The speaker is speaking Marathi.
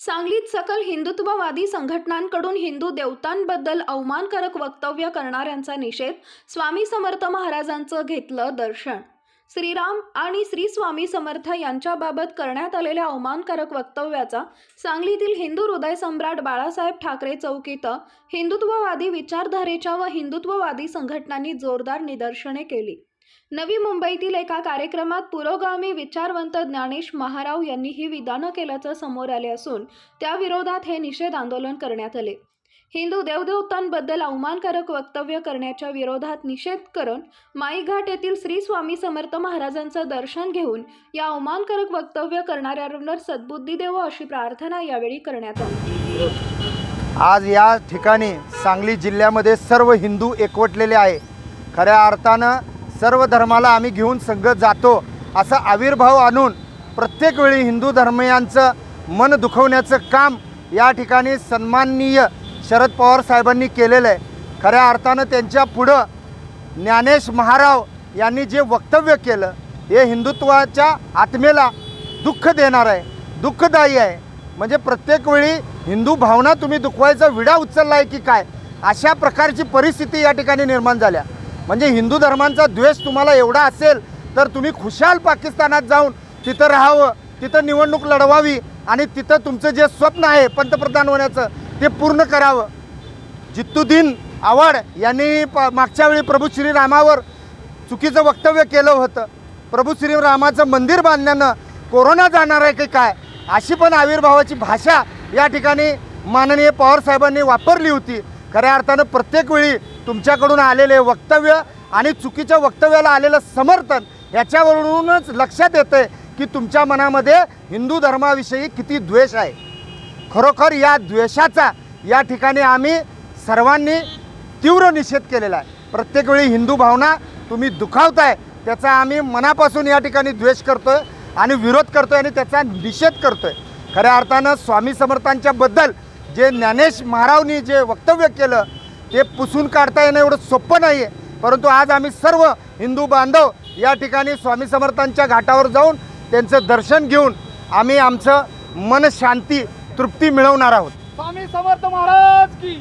सांगलीत सकल हिंदुत्ववादी संघटनांकडून हिंदू देवतांबद्दल अवमानकारक वक्तव्य करणाऱ्यांचा निषेध स्वामी समर्थ महाराजांचं घेतलं दर्शन. श्रीराम आणि श्री स्वामी समर्थ यांच्याबाबत करण्यात आलेल्या अवमानकारक वक्तव्याचा सांगलीतील हिंदू हृदय सम्राट बाळासाहेब ठाकरे चौक इथं हिंदुत्ववादी विचारधारेच्या व हिंदुत्ववादी संघटनांनी जोरदार निदर्शने केली. नवी मुंबईतील एका कार्यक्रमात पुरोगामी विचारवंत ज्ञानेश महाराव यांनी ही विधानं केल्याचं समोर आले असून त्या विरोधात हे निषेध आंदोलन करण्यात आले. हिंदू देवदेवतांबद्दल अवमानकारक वक्तव्य करण्याच्या विरोधात निषेध करून माईघाट येथील श्री स्वामी समर्थ महाराजांचं दर्शन घेऊन या अवमानकारक वक्तव्य करणाऱ्यांवर सद्बुद्धी देवो अशी प्रार्थना यावेळी करण्यात आली. आज या ठिकाणी सांगली जिल्ह्यामध्ये सर्व हिंदू एकवटलेले आहे. खऱ्या अर्थानं सर्व धर्माला आम्ही घेऊन संगत जातो असा आविर्भाव आणून प्रत्येक वेळी हिंदू धर्मियांचं मन दुखवण्याचं काम या ठिकाणी सन्माननीय शरद पवार साहेबांनी केलेलं आहे. खऱ्या अर्थानं त्यांच्या पुढं ज्ञानेश महाराव यांनी जे वक्तव्य केलं हे हिंदुत्वाच्या आत्मेला दुःख देणार आहे दुःखदायी आहे. म्हणजे प्रत्येक वेळी हिंदू भावना तुम्ही दुखवायचा विडा उचलला आहे की काय? अशा प्रकारची परिस्थिती या ठिकाणी निर्माण झाल्या. म्हणजे हिंदू धर्मांचा द्वेष तुम्हाला एवढा असेल तर तुम्ही खुशाल पाकिस्तानात जाऊन तिथं राहावं तिथं निवडणूक लढवावी आणि तिथं तुमचं जे स्वप्न आहे पंतप्रधान होण्याचं ते पूर्ण करावं. जित्तुद्दीन आव्हाड यांनी प मागच्या वेळी प्रभू श्रीरामावर चुकीचं वक्तव्य केलं होतं. प्रभू श्रीरामाचं मंदिर बांधण्यानं कोरोना जाणार आहे की काय अशी पण आविर्भावाची भाषा या ठिकाणी माननीय पवारसाहेबांनी वापरली होती. खऱ्या अर्थानं प्रत्येक वेळी तुमच्याकडून आलेले वक्तव्य आणि चुकीच्या वक्तव्याला आलेलं समर्थन याच्यावरूनच लक्षात येतं की तुमच्या मनामध्ये हिंदू धर्माविषयी किती द्वेष आहे. खरोखर या द्वेषाचा या ठिकाणी आम्ही सर्वांनी तीव्र निषेध केलेला आहे. प्रत्येक वेळी हिंदू भावना तुम्ही दुखावताय त्याचा आम्ही मनापासून या ठिकाणी द्वेष करतो आहे आणि विरोध करतो आहे आणि त्याचा निषेध करतो आहे खऱ्या अर्थानं स्वामी समर्थांच्याबद्दल जे ज्ञानेश महारावनी जे वक्तव्य केलं ते पुसून काढता येणं एवढं सोपं नाही आहे परंतु आज आम्ही सर्व हिंदू बांधव या ठिकाणी स्वामी समर्थांच्या घाटावर जाऊन त्यांचं दर्शन घेऊन आम्ही आमचं मन शांती तृप्ती मिळवणार आहोत. स्वामी समर्थ महाराज की!